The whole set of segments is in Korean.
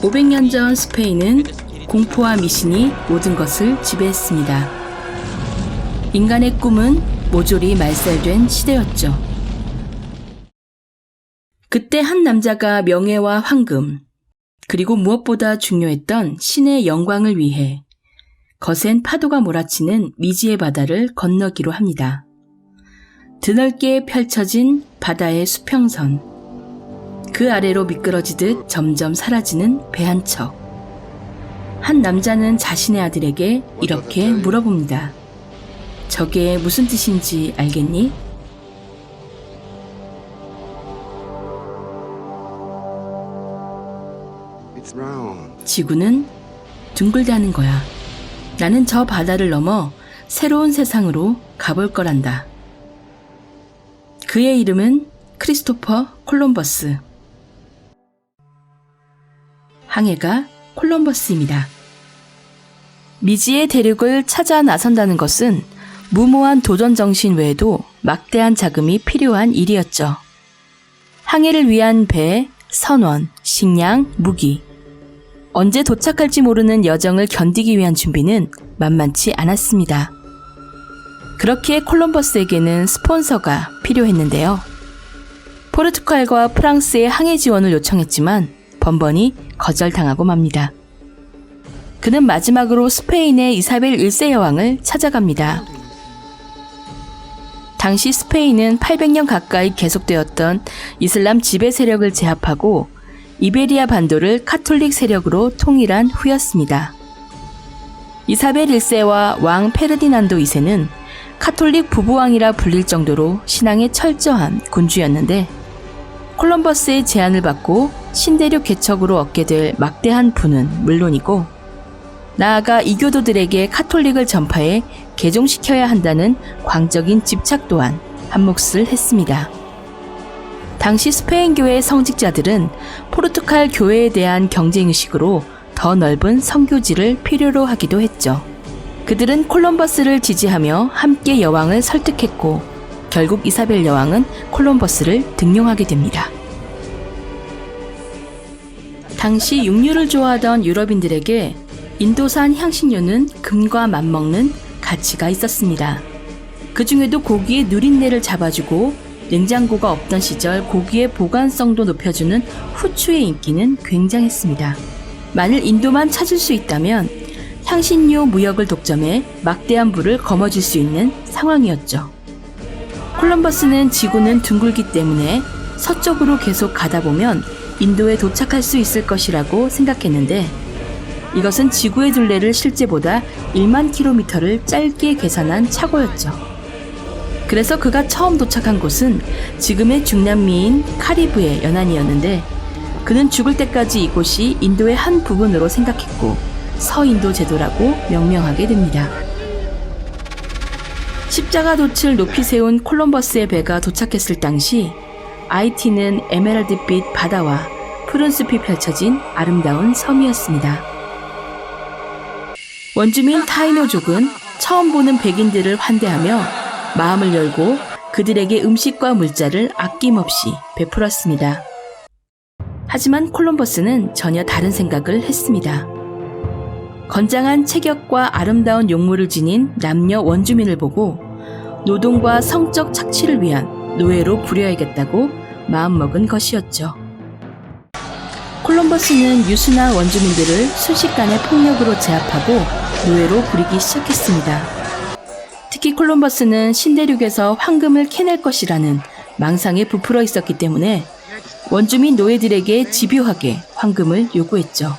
500년 전 스페인은 공포와 미신이 모든 것을 지배했습니다. 인간의 꿈은 모조리 말살된 시대였죠. 그때 한 남자가 명예와 황금, 그리고 무엇보다 중요했던 신의 영광을 위해 거센 파도가 몰아치는 미지의 바다를 건너기로 합니다. 드넓게 펼쳐진 바다의 수평선. 그 아래로 미끄러지듯 점점 사라지는 배 한 척. 한 남자는 자신의 아들에게 이렇게 물어봅니다. 저게 무슨 뜻인지 알겠니? 지구는 둥글다는 거야. 나는 저 바다를 넘어 새로운 세상으로 가볼 거란다. 그의 이름은 크리스토퍼 콜럼버스. 항해가 콜럼버스입니다. 미지의 대륙을 찾아 나선다는 것은 무모한 도전 정신 외에도 막대한 자금이 필요한 일이었죠. 항해를 위한 배, 선원, 식량, 무기, 언제 도착할지 모르는 여정을 견디기 위한 준비는 만만치 않았습니다. 그렇기에 콜럼버스에게는 스폰서가 필요했는데요. 포르투갈과 프랑스의 항해 지원을 요청했지만 번번이 거절당하고 맙니다. 그는 마지막으로 스페인의 이사벨 1세 여왕을 찾아갑니다. 당시 스페인은 800년 가까이 계속되었던 이슬람 지배 세력을 제압하고 이베리아 반도를 카톨릭 세력으로 통일한 후였습니다. 이사벨 1세와 왕 페르디난도 2세는 카톨릭 부부왕이라 불릴 정도로 신앙에 철저한 군주였는데 콜럼버스의 제안을 받고 신대륙 개척으로 얻게 될 막대한 부는 물론이고 나아가 이교도들에게 카톨릭을 전파해 개종시켜야 한다는 광적인 집착 또한 한몫을 했습니다. 당시 스페인 교회의 성직자들은 포르투갈 교회에 대한 경쟁의식으로 더 넓은 성교지를 필요로 하기도 했죠. 그들은 콜럼버스를 지지하며 함께 여왕을 설득했고 결국 이사벨 여왕은 콜럼버스를 등용하게 됩니다. 당시 육류를 좋아하던 유럽인들에게 인도산 향신료는 금과 맞먹는 가치가 있었습니다. 그 중에도 고기의 누린내를 잡아주고 냉장고가 없던 시절 고기의 보관성도 높여주는 후추의 인기는 굉장했습니다. 만일 인도만 찾을 수 있다면 향신료 무역을 독점해 막대한 부를 거머쥘 수 있는 상황이었죠. 콜럼버스는 지구는 둥글기 때문에 서쪽으로 계속 가다 보면 인도에 도착할 수 있을 것이라고 생각했는데 이것은 지구의 둘레를 실제보다 1만 킬로미터를 짧게 계산한 착오였죠. 그래서 그가 처음 도착한 곳은 지금의 중남미인 카리브의 연안이었는데 그는 죽을 때까지 이곳이 인도의 한 부분으로 생각했고 서인도 제도라고 명명하게 됩니다. 십자가 돛을 높이 세운 콜럼버스의 배가 도착했을 당시 아이티는 에메랄드빛 바다와 푸른 숲이 펼쳐진 아름다운 섬이었습니다. 원주민 타이노족은 처음 보는 백인들을 환대하며 마음을 열고 그들에게 음식과 물자를 아낌없이 베풀었습니다. 하지만 콜럼버스는 전혀 다른 생각을 했습니다. 건장한 체격과 아름다운 용모를 지닌 남녀 원주민을 보고 노동과 성적 착취를 위한 노예로 부려야겠다고 마음먹은 것이었죠. 콜럼버스는 유순한 원주민들을 순식간에 폭력으로 제압하고 노예로 부리기 시작했습니다. 특히 콜럼버스는 신대륙에서 황금을 캐낼 것이라는 망상에 부풀어 있었기 때문에 원주민 노예들에게 집요하게 황금을 요구했죠.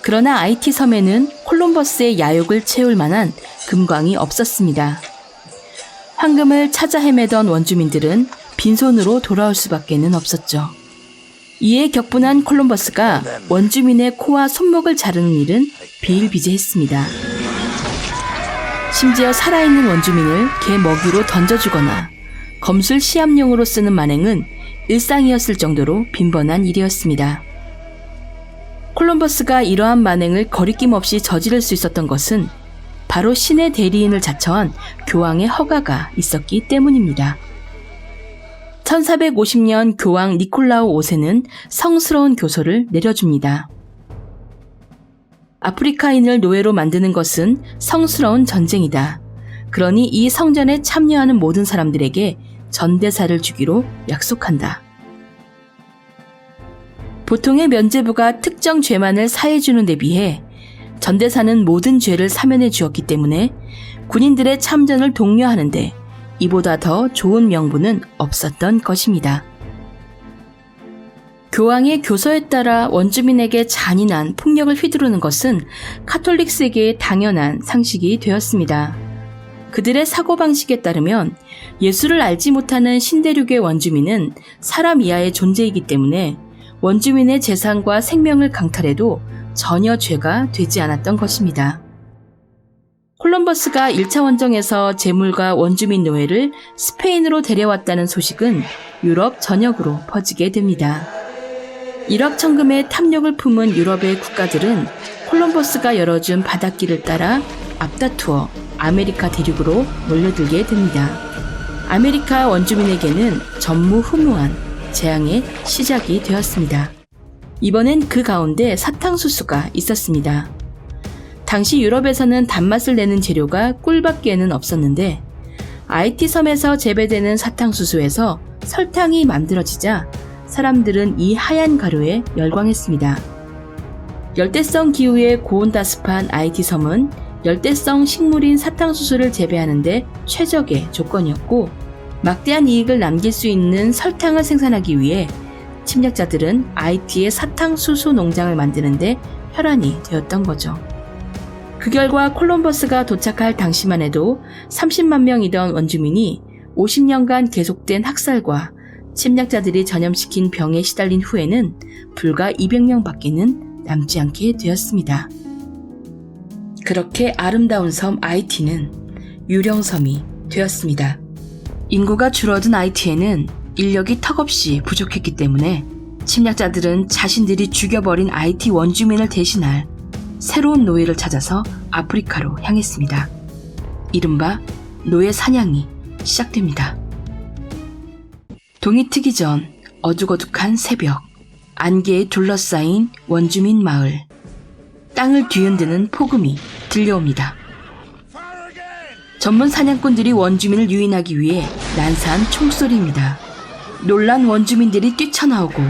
그러나 아이티 섬에는 콜럼버스의 야욕을 채울 만한 금광이 없었습니다. 황금을 찾아 헤매던 원주민들은 빈손으로 돌아올 수밖에는 없었죠. 이에 격분한 콜럼버스가 원주민의 코와 손목을 자르는 일은 비일비재했습니다. 심지어 살아있는 원주민을 개 먹이로 던져주거나 검술 시합용으로 쓰는 만행은 일상이었을 정도로 빈번한 일이었습니다. 콜럼버스가 이러한 만행을 거리낌 없이 저지를 수 있었던 것은 바로 신의 대리인을 자처한 교황의 허가가 있었기 때문입니다. 1450년 교황 니콜라우 5세는 성스러운 교서를 내려줍니다. 아프리카인을 노예로 만드는 것은 성스러운 전쟁이다. 그러니 이 성전에 참여하는 모든 사람들에게 전대사를 주기로 약속한다. 보통의 면제부가 특정 죄만을 사해주는 데 비해 전대사는 모든 죄를 사면해 주었기 때문에 군인들의 참전을 독려하는데 이보다 더 좋은 명분은 없었던 것입니다. 교황의 교서에 따라 원주민에게 잔인한 폭력을 휘두르는 것은 카톨릭 세계의 당연한 상식이 되었습니다. 그들의 사고방식에 따르면 예수를 알지 못하는 신대륙의 원주민은 사람 이하의 존재이기 때문에 원주민의 재산과 생명을 강탈해도 전혀 죄가 되지 않았던 것입니다. 콜럼버스가 1차 원정에서 재물과 원주민 노예를 스페인으로 데려왔다는 소식은 유럽 전역으로 퍼지게 됩니다. 일확천금의 탐욕을 품은 유럽의 국가들은 콜럼버스가 열어준 바닷길을 따라 앞다투어 아메리카 대륙으로 몰려들게 됩니다. 아메리카 원주민에게는 전무후무한 재앙의 시작이 되었습니다. 이번엔 그 가운데 사탕수수가 있었습니다. 당시 유럽에서는 단맛을 내는 재료가 꿀밖에는 없었는데 IT 섬에서 재배되는 사탕수수에서 설탕이 만들어지자 사람들은 이 하얀 가루에 열광했습니다. 열대성 기후의 고온다습한 IT 섬은 열대성 식물인 사탕수수를 재배하는데 최적의 조건이었고 막대한 이익을 남길 수 있는 설탕을 생산하기 위해 침략자들은 IT의 사탕수수 농장을 만드는데 혈안이 되었던 거죠. 그 결과 콜럼버스가 도착할 당시만 해도 30만 명이던 원주민이 50년간 계속된 학살과 침략자들이 전염시킨 병에 시달린 후에는 불과 200명 밖에는 남지 않게 되었습니다. 그렇게 아름다운 섬 IT는 유령섬이 되었습니다. 인구가 줄어든 IT에는 인력이 턱없이 부족했기 때문에 침략자들은 자신들이 죽여버린 IT 원주민을 대신할 새로운 노예를 찾아서 아프리카로 향했습니다. 이른바 노예 사냥이 시작됩니다. 동이 트기 전 어둑어둑한 새벽, 안개에 둘러싸인 원주민 마을, 땅을 뒤흔드는 폭음이 들려옵니다. 전문 사냥꾼들이 원주민을 유인하기 위해 난사한 총소리입니다. 놀란 원주민들이 뛰쳐나오고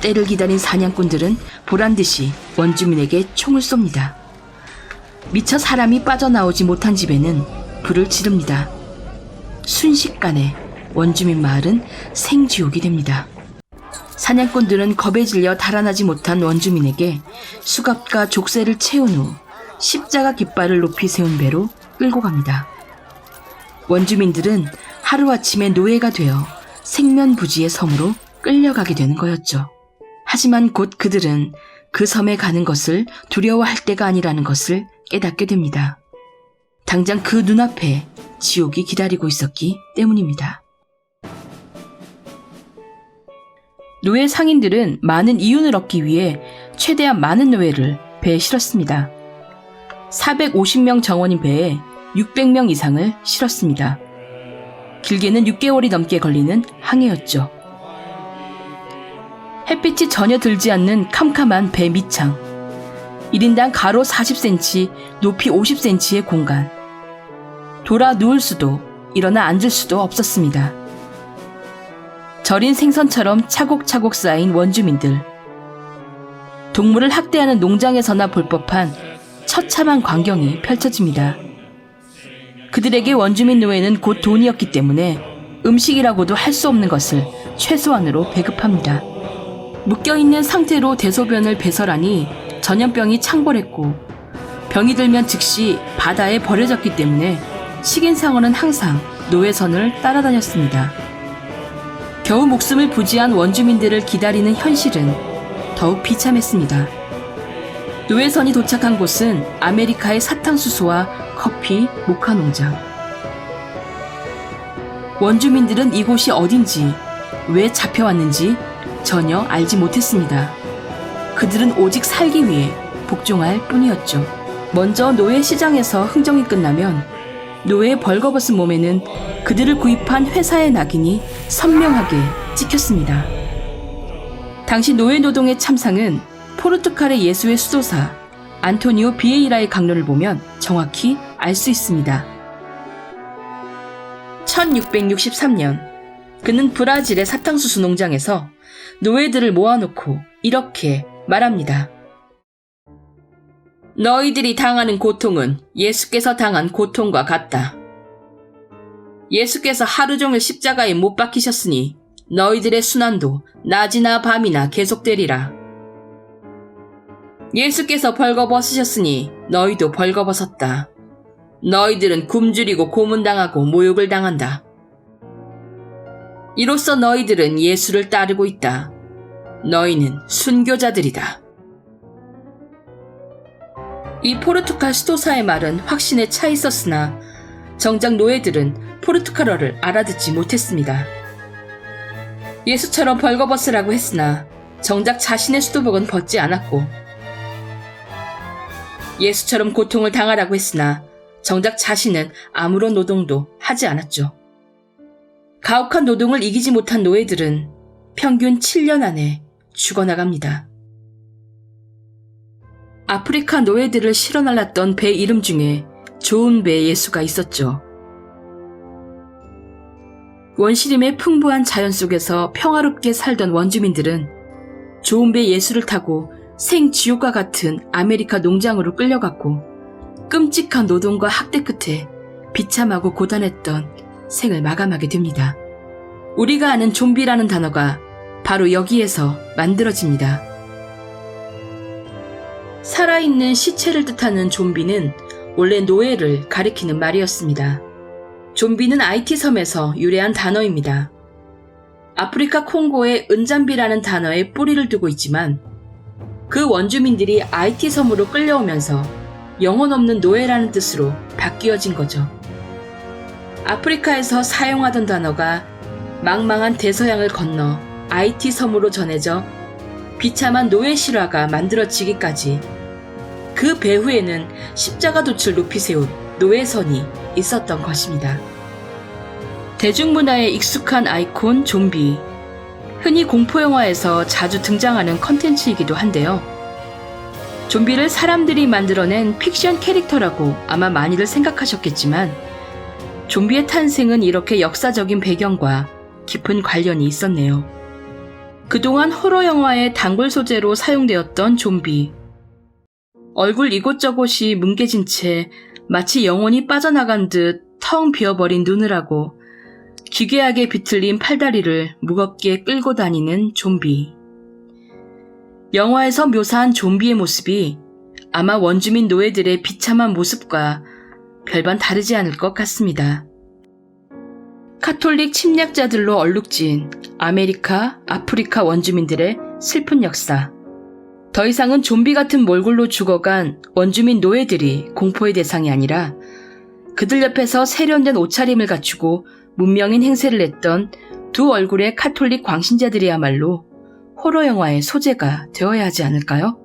때를 기다린 사냥꾼들은 보란 듯이 원주민에게 총을 쏩니다. 미처 사람이 빠져나오지 못한 집에는 불을 지릅니다. 순식간에 원주민 마을은 생지옥이 됩니다. 사냥꾼들은 겁에 질려 달아나지 못한 원주민에게 수갑과 족쇄를 채운 후 십자가 깃발을 높이 세운 배로 끌고 갑니다. 원주민들은 하루아침에 노예가 되어 생면부지의 섬으로 끌려가게 되는 거였죠. 하지만 곧 그들은 그 섬에 가는 것을 두려워할 때가 아니라는 것을 깨닫게 됩니다. 당장 그 눈앞에 지옥이 기다리고 있었기 때문입니다. 노예 상인들은 많은 이윤을 얻기 위해 최대한 많은 노예를 배에 실었습니다. 450명 정원인 배에 600명 이상을 실었습니다. 길게는 6개월이 넘게 걸리는 항해였죠. 햇빛이 전혀 들지 않는 캄캄한 배 밑창. 1인당 가로 40cm, 높이 50cm의 공간. 돌아 누울 수도, 일어나 앉을 수도 없었습니다. 절인 생선처럼 차곡차곡 쌓인 원주민들. 동물을 학대하는 농장에서나 볼 법한 처참한 광경이 펼쳐집니다. 그들에게 원주민 노예는 곧 돈이었기 때문에 음식이라고도 할 수 없는 것을 최소한으로 배급합니다. 묶여있는 상태로 대소변을 배설하니 전염병이 창궐했고 병이 들면 즉시 바다에 버려졌기 때문에 식인상어는 항상 노예선을 따라다녔습니다. 겨우 목숨을 부지한 원주민들을 기다리는 현실은 더욱 비참했습니다. 노예선이 도착한 곳은 아메리카의 사탕수수와 커피, 모카 농장. 원주민들은 이곳이 어딘지, 왜 잡혀왔는지 전혀 알지 못했습니다. 그들은 오직 살기 위해 복종할 뿐이었죠. 먼저 노예 시장에서 흥정이 끝나면 노예의 벌거벗은 몸에는 그들을 구입한 회사의 낙인이 선명하게 찍혔습니다. 당시 노예 노동의 참상은 포르투갈의 예수의 수도사 안토니오 비에이라의 강론을 보면 정확히 알 수 있습니다. 1663년 그는 브라질의 사탕수수 농장에서 노예들을 모아놓고 이렇게 말합니다. 너희들이 당하는 고통은 예수께서 당한 고통과 같다. 예수께서 하루 종일 십자가에 못 박히셨으니 너희들의 순환도 낮이나 밤이나 계속되리라. 예수께서 벌거벗으셨으니 너희도 벌거벗었다. 너희들은 굶주리고 고문당하고 모욕을 당한다. 이로써 너희들은 예수를 따르고 있다. 너희는 순교자들이다. 이 포르투갈 수도사의 말은 확신에 차 있었으나 정작 노예들은 포르투갈어를 알아듣지 못했습니다. 예수처럼 벌거벗으라고 했으나 정작 자신의 수도복은 벗지 않았고 예수처럼 고통을 당하라고 했으나 정작 자신은 아무런 노동도 하지 않았죠. 가혹한 노동을 이기지 못한 노예들은 평균 7년 안에 죽어나갑니다. 아프리카 노예들을 실어 날랐던 배 이름 중에 좋은 배 예수가 있었죠. 원시림의 풍부한 자연 속에서 평화롭게 살던 원주민들은 좋은 배 예수를 타고 생지옥과 같은 아메리카 농장으로 끌려갔고 끔찍한 노동과 학대 끝에 비참하고 고단했던 생을 마감하게 됩니다. 우리가 아는 좀비라는 단어가 바로 여기에서 만들어집니다. 살아있는 시체를 뜻하는 좀비는 원래 노예를 가리키는 말이었습니다. 좀비는 IT 섬에서 유래한 단어입니다. 아프리카 콩고의 은잠비라는 단어에 뿌리를 두고 있지만 그 원주민들이 IT 섬으로 끌려오면서 영혼 없는 노예라는 뜻으로 바뀌어진 거죠. 아프리카에서 사용하던 단어가 망망한 대서양을 건너 IT 섬으로 전해져 비참한 노예 실화가 만들어지기까지 그 배후에는 십자가 돛을 높이 세운 노예선이 있었던 것입니다. 대중문화에 익숙한 아이콘 좀비. 흔히 공포영화에서 자주 등장하는 컨텐츠이기도 한데요. 좀비를 사람들이 만들어낸 픽션 캐릭터라고 아마 많이들 생각하셨겠지만, 좀비의 탄생은 이렇게 역사적인 배경과 깊은 관련이 있었네요. 그동안 호러 영화의 단골 소재로 사용되었던 좀비. 얼굴 이곳저곳이 뭉개진 채 마치 영혼이 빠져나간 듯 텅 비어버린 눈을 하고 기괴하게 비틀린 팔다리를 무겁게 끌고 다니는 좀비. 영화에서 묘사한 좀비의 모습이 아마 원주민 노예들의 비참한 모습과 별반 다르지 않을 것 같습니다. 카톨릭 침략자들로 얼룩진 아메리카, 아프리카 원주민들의 슬픈 역사. 더 이상은 좀비 같은 몰골로 죽어간 원주민 노예들이 공포의 대상이 아니라 그들 옆에서 세련된 옷차림을 갖추고 문명인 행세를 했던 두 얼굴의 카톨릭 광신자들이야말로 호러 영화의 소재가 되어야 하지 않을까요?